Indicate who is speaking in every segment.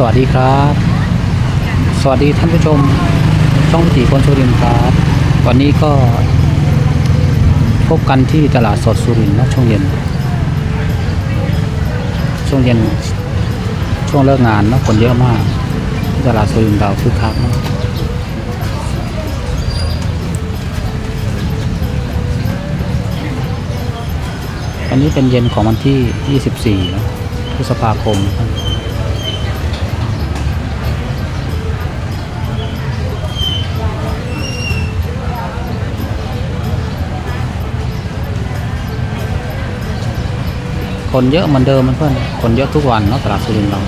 Speaker 1: สวัสดีครับ สวัสดีท่านผู้ชม ช่องวิถีคนสุรินทร์ครับ วันนี้ก็ พบกันที่ตลาดสดสุรินทร์นะช่วงเย็น ช่วงเย็น ช่วงเลิกงานนะคนเยอะมาก ตลาดสุรินทร์เราคึกคักนะวันนี้เป็นเย็นของวันที่ 24 พฤษภาคมครับ คนเยอะเหมือนเดิมเพื่อนคนเยอะทุกวันเนาะตลาดสุรินทร์เรา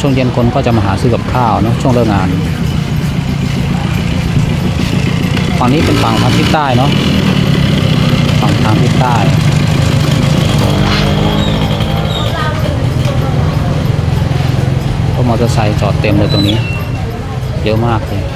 Speaker 1: ช่วงเย็นคนก็จะมาหาซื้อกับข้าวเนาะช่วงเลิกงานฝั่งนี้เป็นฝั่งทางทิศใต้เนาะฝั่งทางทิศใต้ก็มอเตอร์ไซค์จอดเต็มเลยตรงนี้ เยอะมากเลย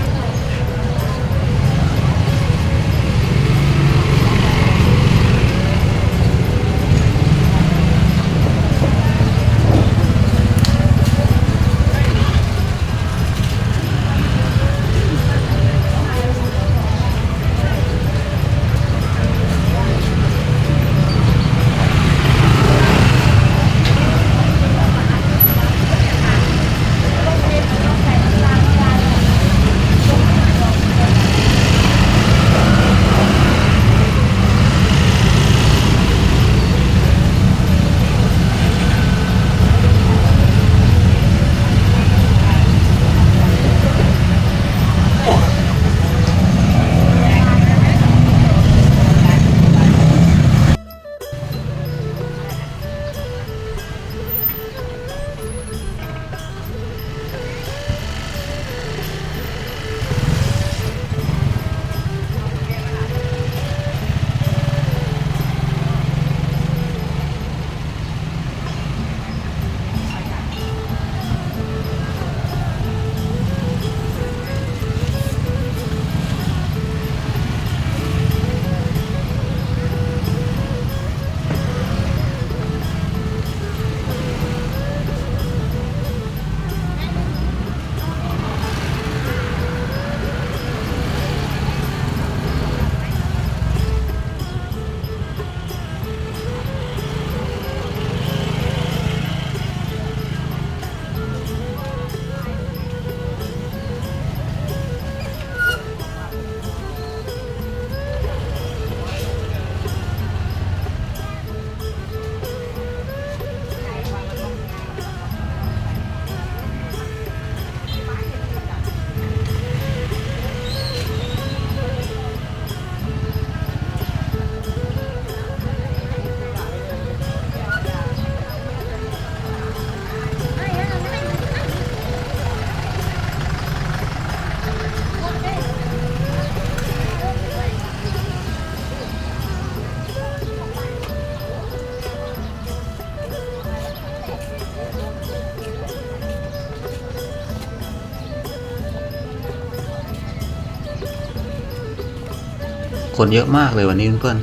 Speaker 1: คนเยอะมากเลยวันนี้เพื่อน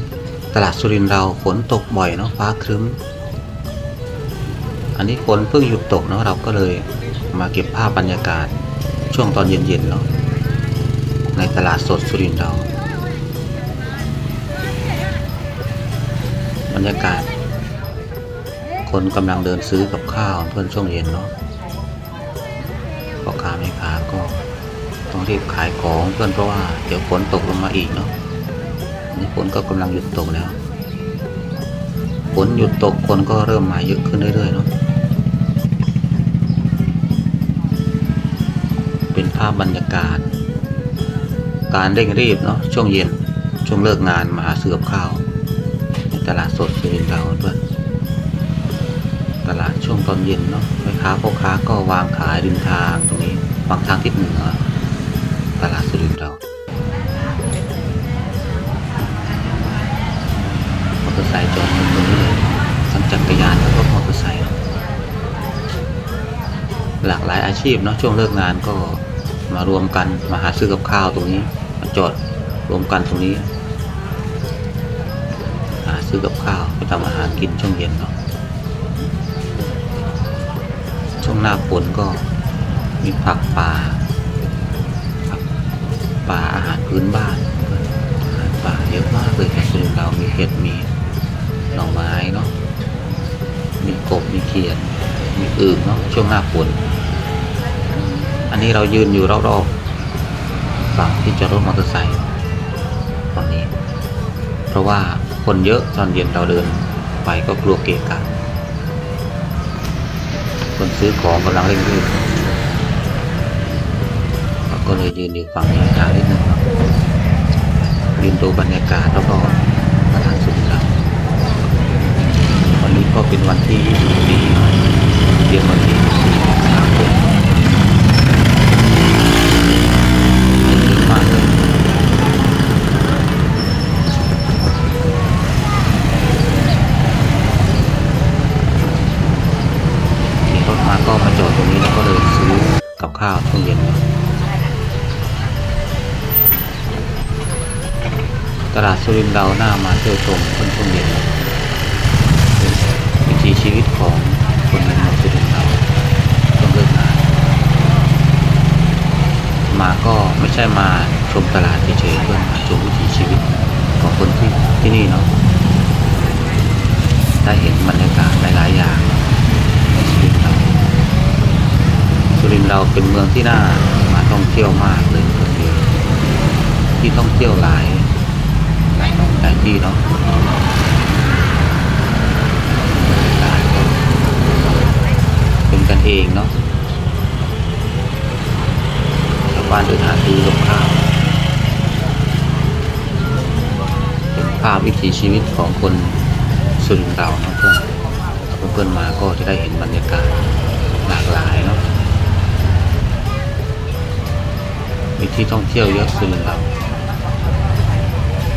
Speaker 1: ตลาดสุรินทร์เราฝนตกบ่อยเนาะฟ้าครึ้ม อันนี้ฝนเพิ่งหยุดตกเนาะเราก็เลยมาเก็บภาพบรรยากาศช่วงตอนเย็นๆเนาะในตลาดสดสุรินทร์เรา บรรยากาศ คนกำลังเดินซื้อกับข้าวเพื่อนช่วงเย็นเนาะพ่อค้าแม่ค้าก็ต้องรีบขายของเพื่อนเพราะว่าเดี๋ยวฝนตกลงมาอีกเนาะ ฝนก็กำลังหยุดตกแล้วฝนหยุดตกคนก็เริ่มมาเยอะขึ้นเรื่อยๆเนาะเป็นภาพบรรยากาศ การเร่งรีบเนาะช่วงเย็นช่วงเลิกงานมาหาซื้อกับข้าวในตลาดสดสุรินทร์เราเพื่อนตลาดช่วงตอนเย็นเนาะแม่ค้าพ่อค้าก็วางขายริมทางตรงนี้ฝั่งทางทิศเหนือตลาดสุรินทร์เรา หลายอาชีพเนาะช่วงเลิกงานก็มารวมกันมาหาซื้อกับข้าวตรงนี้มาจอดรวมกันตรงนี้ หาซื้อกับข้าวไปทำอาหารกินช่วงเย็นเนาะช่วงหน้าฝนก็มีผักป่าผักป่าอาหารพื้นบ้านอาหารป่าเยอะมากเลยแถวสุรินทร์เรามีเห็ดมีหน่อไม้เนาะมีกบมีเขียดมีอึ่งเนาะช่วงหน้าฝน อันนี้เรายืนอยู่รอบๆฝั่งที่จอดรถมอเตอร์ไซค์ฝั่งนี้ เพราะว่าคนเยอะตอนเย็นเราเดินไปก็กลัวเกะกะคนซื้อของกำลังเร่งรีบเราก็เลยยืนอยู่ฝั่งนี้ทางนิดนึงยืนดูบรรยากาศรอบๆตลาดสุดเราวันนี้ก็เป็นวันที่24เดือนวันที่ ก็มาจอดตรงนี้แล้วก็เลยซื้อกับข้าวช่วงเย็นมาตลาดสุรินทร์เราหน้ามาเที่ยวชมคนช่วงเย็นเป็นวิถีชีวิตของคนในเมืองสุรินทร์เราต้องเลิกงานมาก็ไม่ใช่มาชมตลาดเฉยๆเพื่อมาชมวิถีชีวิตของคนที่ที่นี่เนาะได้เห็นบรรยากาศหลายๆอย่าง สุรินทร์เราสุรินทร์ เราเป็นเมืองที่น่ามาท่องเที่ยวมากเลยคนเดียวที่ท่องเที่ยวหลายหลายหลายที่เนาะเป็นกันเองเนาะชาวบ้านเดินหาซื้อกับข้าวเป็นภาพวิถีชีวิตของคนสุรินทร์เราเนาะเพื่อนเพื่อนมาก็จะได้เห็นบรรยากาศหลากหลายเนาะ มีที่ท่องเที่ยวเยอะสุรินทร์เรา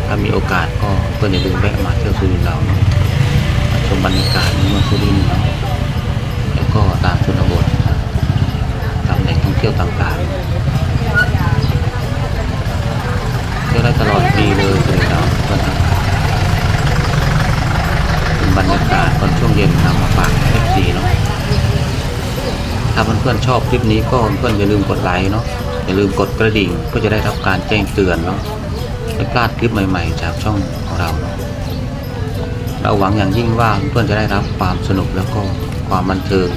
Speaker 1: ถ้ามีโอกาสก็เพื่อนอย่าลืมแวะมาเที่ยวสุรินทร์เราเนาะชมบรรยากาศในเมืองสุรินทร์เนาะแล้วก็ตามชนบทะตามแหล่งท่องเที่ยวต่างๆเที่ยวได้ตลอดปีเลยสุรินทร์เราเพื่อนบรรยากาศตอนช่วงเย็นนำมาฝาก FC เนาะถ้าเพื่อนๆชอบคลิปนี้ก็เพื่อนๆอย่าลืมกดไลค์เนาะ อย่าลืมกดกระดิ่งเพื่อจะได้รับการแจ้งเตือนเนาะไม่พลาดคลิปใหม่ ๆ จากช่องของเราเนาะเราหวังอย่างยิ่งว่าเพื่อนจะได้รับความสนุกแล้วก็ความบันเทิง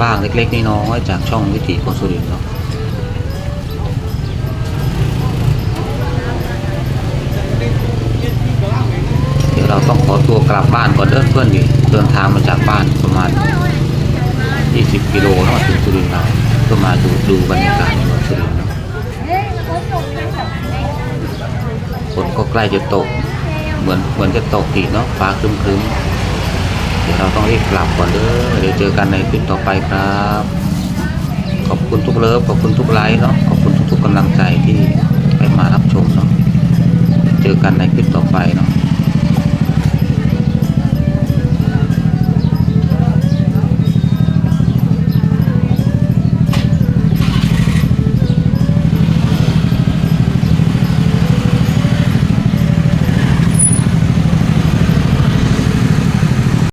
Speaker 1: บ้างเล็กๆน้อยๆจากช่องวิถีคนสุรินเนาะเดี๋ยวเราต้องขอตัวกลับบ้านก่อนเดินเพื่อนดิเดินทางมาจากบ้านประมาณ 20 กิโลเนาะถึงสุรินทร์เรา เพื่อมาดูดูบรรยากาศในเมืองสุรินทร์เนาะฝนก็ใกล้จะตก เหมือนเหมือนจะตกอีกเนาะฟ้าครึ้มครึ้มๆเดี๋ยวเราต้องรีบกลับก่อนเด้อเดี๋ยวเจอกันในคลิปต่อไปครับ ขอบคุณทุกเลิฟขอบคุณทุกไลค์เนาะขอบคุณทุกๆกำลังใจที่ให้มารับชมเนาะเจอกันในคลิปต่อไปเนาะ